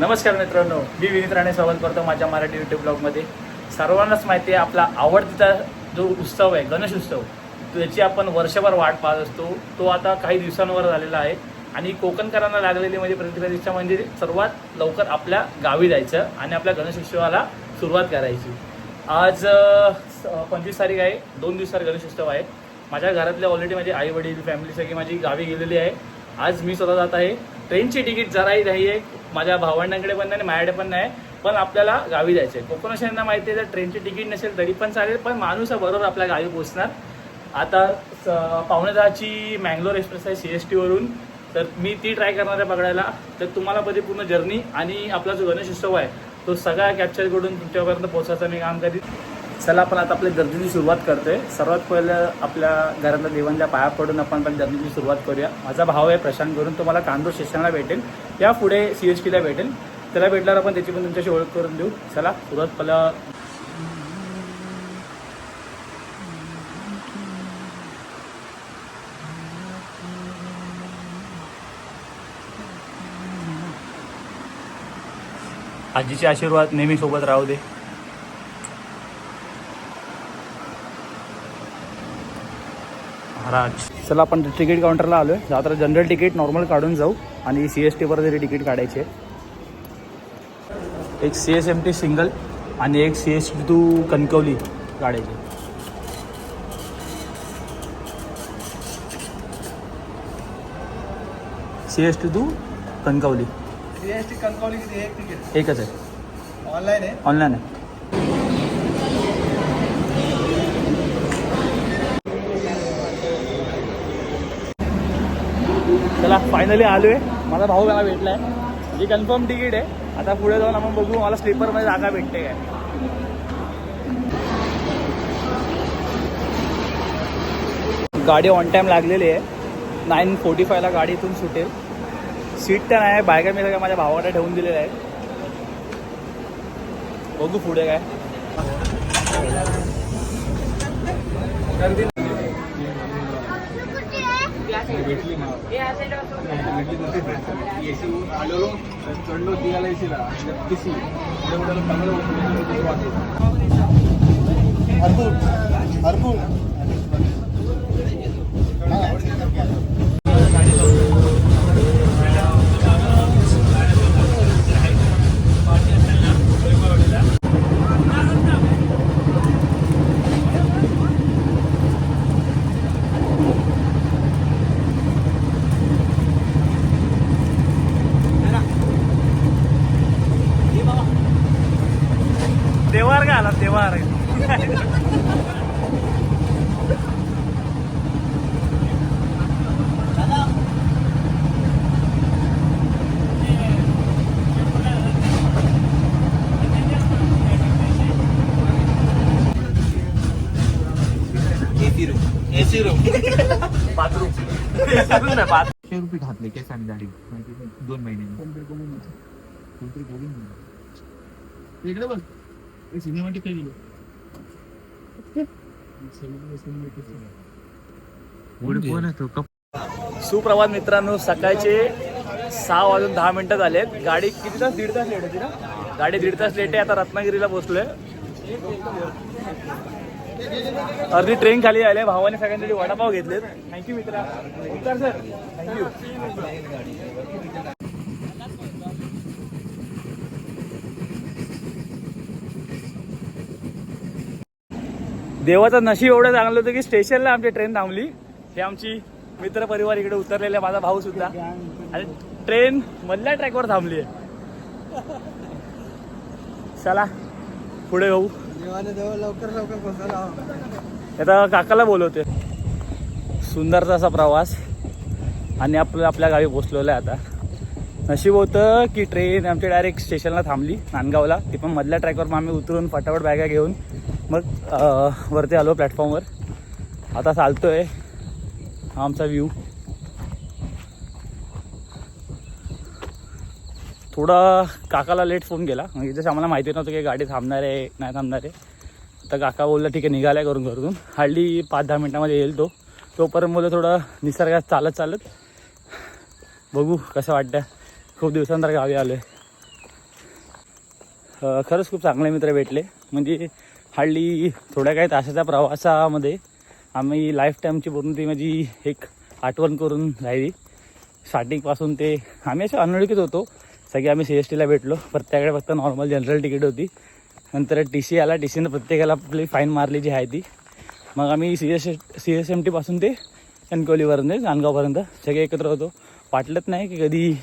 नमस्कार मित्रांनो मी विनीत राणे स्वागत करतो माझ्या मराठी युट्यूब ब्लॉगमध्ये सर्वांनाच माहिती आहे आपला आवडतीचा जो उत्सव आहे गणेश उत्सव त्याची आपण वर्षभर वाट पाहत असतो. तो आता काही दिवसांवर झालेला आहे आणि कोकणकरांना लागलेली म्हणजे प्रतिक्रिया म्हणजे सर्वात लवकर आपल्या गावी जायचं आणि आपल्या गणेश उत्सवाला सुरुवात करायची. आज पंचवीस तारीख आहे दोन दिवसावर गणेश उत्सव आहे. माझ्या घरातले ऑलरेडी माझे आई वडील फॅमिली सगळी माझी गावी गेलेली आहे. आज मी स्वतः जात आहे. ट्रेनची तिकीट जराही नाही आहे. माझ्या भावंडांकडे पण नाही माझ्याकडे पण नाही पण आपल्याला गावी जायचं आहे. कोकणाशांना माहिती आहे जर ट्रेनची तिकीट नसेल तरी पण चालेल पण माणूस बरोबर आपल्या गावी पोहोचणार. आता स- पावणे दहाची मँगलोर एक्सप्रेस आहे सी एस टीवरून तर मी ती ट्राय करणार आहे पकडायला तर तुम्हाला मध्ये पूर्ण जर्नी आणि आपला जो गणेश उत्सव आहे तो सगळा कॅप्चर करून तुमच्यापर्यंत पोहोचायचं मी काम करीन चला आपण आता आपल्या जर्नीची सुरुवात करतोय. सर्वात पहिलं आपल्या घरातल्या देवांच्या पाया पडून आपण आपल्या गर्दीची सुरुवात करूया. माझा भाव आहे प्रशांत करून तुम्हाला कांदूर स्टेशनला भेटेल. या पुढे सी एच टीला भेटेल. त्याला भेटल्यावर आपण त्याची पण तुमच्याशी ओळख करून देऊ. चला सुरुवात पहिला आजीचे आशीर्वाद नेहमी सोबत राहू दे. महाराज. चला आपण तिकीट काउंटरला आलो आहे आता जनरल तिकीट नॉर्मल काढून जाऊ आणि सी एस टीवर तरी तिकीट काढायचे. एक C S M T single आणि एक C S T to Kankavli काढायचे. C S T to Kankavli. GST Kankavli किती एक तिकीट. एकच आहे. ऑनलाईन आहे? ऑनलाईन आहे. चला फायनली आलो आहे माझा भाऊ मला भेटला आहे जी कन्फर्म तिकीट आहे. आता पुढे जाऊन आपण बघू मला स्लीपरमध्ये जागा भेटते काय. गाडी ऑन टाईम लागलेली आहे. नाईन फोर्टी फायला गाडी इथून सुटेल. सीट तर नाही बायका मी सगळ्या माझ्या भावाकडे ठेवून दिलेलं आहे बघू पुढे काय. आलेलो రెండు దిగాలేసి తీసి అర్బు అర్బు नाही बाथ शे रुपये घातले गाडी माहिती आहे? दोन महिने. इकडे बघ. सिनेमॅटिक काय दिलं सुप्रभात मित्रांनो सकाळचे सहा वाजून दहा मिनिटं झालेत. गाडी किती तास दीड तास लेट होती ना? गाडी दीड तास लेट आहे. आता रत्नागिरीला पोहोचलोय. अर्धी ट्रेन खाली आले भावाने सगळ्यांसाठी वडापाव घेतलेत. थँक्यू मित्रा. सर थँक्यू देवाचं नशीब एवढं चांगलं होतं की स्टेशनला आमची ट्रेन थांबली. हे आमची मित्र परिवार इकडे उतरलेले आहे, माझा भाऊ सुद्धा. आणि ट्रेन मधल्या ट्रॅकवर थांबली आहे. चला. पुढे जवळ लवकर आता काकाला बोलवते. सुंदरचा असा प्रवास. आणि आपलं आपल्या गावी पोचलेलं आहे आता. नशीब होतं की ट्रेन आमची डायरेक्ट स्टेशनला थांबली नांदगावला. ती पण मधल्या ट्रॅकवर मग आम्ही उतरून फटाफट बॅगा घेऊन मग वरती आलो प्लॅटफॉर्मवर आता चालतोय. हा आमचा व्ह्यू थोडा काकाला लेट फोन केला. म्हणजे जसं आम्हाला माहिती नव्हतं की गाडी थांबणार आहे नाही थांबणार आहे. तर काका बोलला ठीक आहे निघाल्या करून घरून. हार्डली पाच दहा मिनटामध्ये येईल तो. तोपर्यंत बोललं थोडं निसर्गात चालत चालत. बघू कसं वाटतं खूप दिवसानंतर गावी आलो आहे खरंच खूप चांगले मित्र भेटले. म्हणजे हार्डली थोड्या काही तासाच्या प्रवासामध्ये आम्ही लाईफ टाईमची पूर्ण ती माझी एक आठवण करून राहिली. स्टार्टिंगपासून ते आम्ही असे अनोळखीत होतो. सगळे आम्ही सी एस टीला भेटलो. प्रत्येकाकडे फक्त नॉर्मल जनरल तिकीट होती. नंतर टी सी आला. टी सीनं प्रत्येकाला आपली फाईन मारली जी आहे ती. मग आम्ही C S C S M टीपासून ते कणकवलीपर्यंत नांदगावपर्यंत सगळे एकत्र होतो. वाटलंच नाही की कधी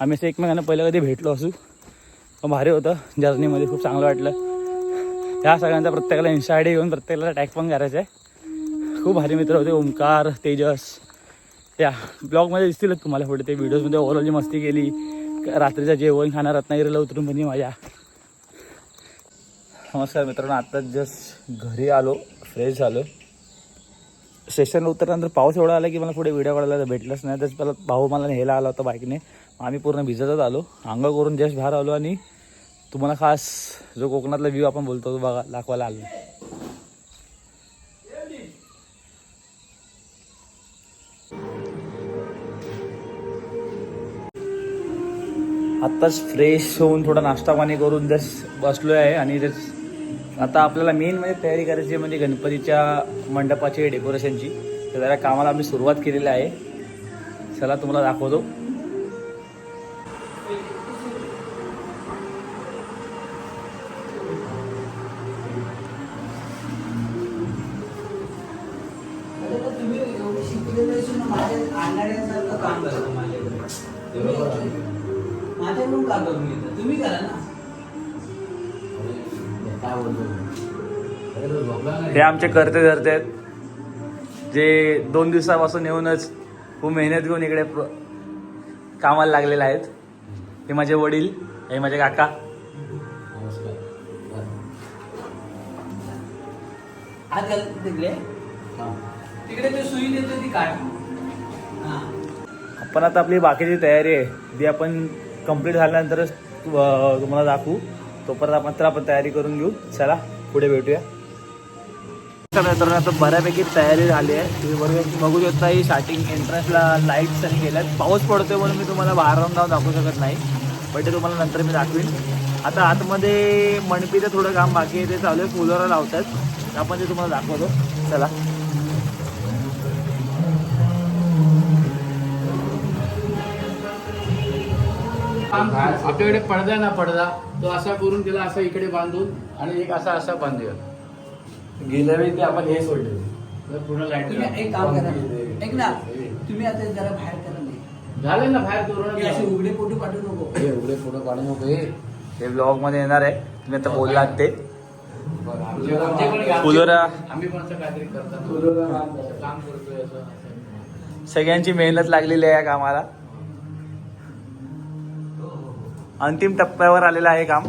आम्ही असं एकमेकांना पहिलं कधी भेटलो असू. पण भारी होतं. जर्नीमध्ये खूप चांगलं वाटलं. ह्या सगळ्यांचा प्रत्येकाला इन्स्टा आय डी घेऊन प्रत्येकाला टॅग पण करायचं आहे. खूप भारी मित्र होते. ओमकार तेजस. या. ब्लॉगमध्ये दिसतीलच तुम्हाला पुढे. ते व्हिडिओजमध्ये ओव्हरऑल जी मस्ती केली रात्रीचं जेवण खाणं रत्नागिरीला उतरून पण माझ्या. नमस्कार मित्रांनो आत्ताच जस्ट घरी आलो फ्रेश झालो. स्टेशनला उतरल्यानंतर पाऊस एवढा आला की मला पुढे व्हिडिओ काढायला भेटलंच नाही. त्याच पहिला भाऊ मला न्यायला आला होता बाईकने आम्ही पूर्ण भिजतच आलो. अंग करून जस्ट बाहेर आलो आणि तुम्हाला खास जो कोकणातला व्ह्यू आपण बोलतो तो बघा दाखवायला आलो. आत्ताच फ्रेश होऊन थोडा नाश्ता पाणी करून जस्ट बसलो आहे आणि जस्ट आता आपल्याला मेन म्हणजे तयारी करायची आहे म्हणजे गणपतीच्या मंडपाची डेकोरेशनची तर जरा कामाला आम्ही सुरुवात केलेली आहे. चला तुम्हाला दाखवतो. काम माझ्याकडे माझ्याकडून का करून घेता? तुम्ही करा ना. हे आमचे करते धरते. आहेत जे दोन दिवसापासून येऊनच खूप मेहनत घेऊन इकडे कामाला लागलेले आहेत. हे माझे वडील हे माझे काका. हात घाल तिकडे तिकडे ते सुई देतो ती काढ. आपण आता आपली बाकीची तयारी आहे. ती आपण कंप्लीट झाल्यानंतरच तुम्हाला दाखवू. तोपर्यंत आपण तर आपण तयारी करून घेऊ. चला पुढे भेटूया. मित्रांनो आता बऱ्यापैकी तयारी झाली आहे. तुम्ही बरोबर बघू शकता ही स्टार्टिंग एंट्रन्सला लाईट्स आणि गेल्यात पाऊस पडतोय म्हणून मी तुम्हाला बाहेरून राहून जाऊन दाखवू शकत नाही. पण ते तुम्हाला नंतर मी दाखवीन. आता आतमध्ये मणपीचं थोडं काम बाकी आहे. ते चालू आहे. फुलोरा लावतात. आपण ते तुम्हाला दाखवतो. चला. आपल्याकडे पडदा ना पडदा तो असा करून त्याला असा इकडे बांधून आणि एक असा असा बांधूया. गेल्या वेळी ते आपण हे सोडले. तर पूर्ण लाइट तुम्ही एक काम करा. एक ना तुम्ही आता जरा बाहेर करा नाही झाले ना बाहेर तोरण हे असे उघडे फोटो पाठवू नको. एवढे फोटो काढू नको हे. हे ब्लॉगमध्ये येणार आहे. तुम्ही आता बोललात ते फुलोरा. आम्ही पण असं काहीतरी करतात फुलोरा. असं काम करतोय असं असं. सगळ्यांची मेहनत लागलेली आहे या कामाला. अंतिम टप्प्यावर आलेलं आहे काम.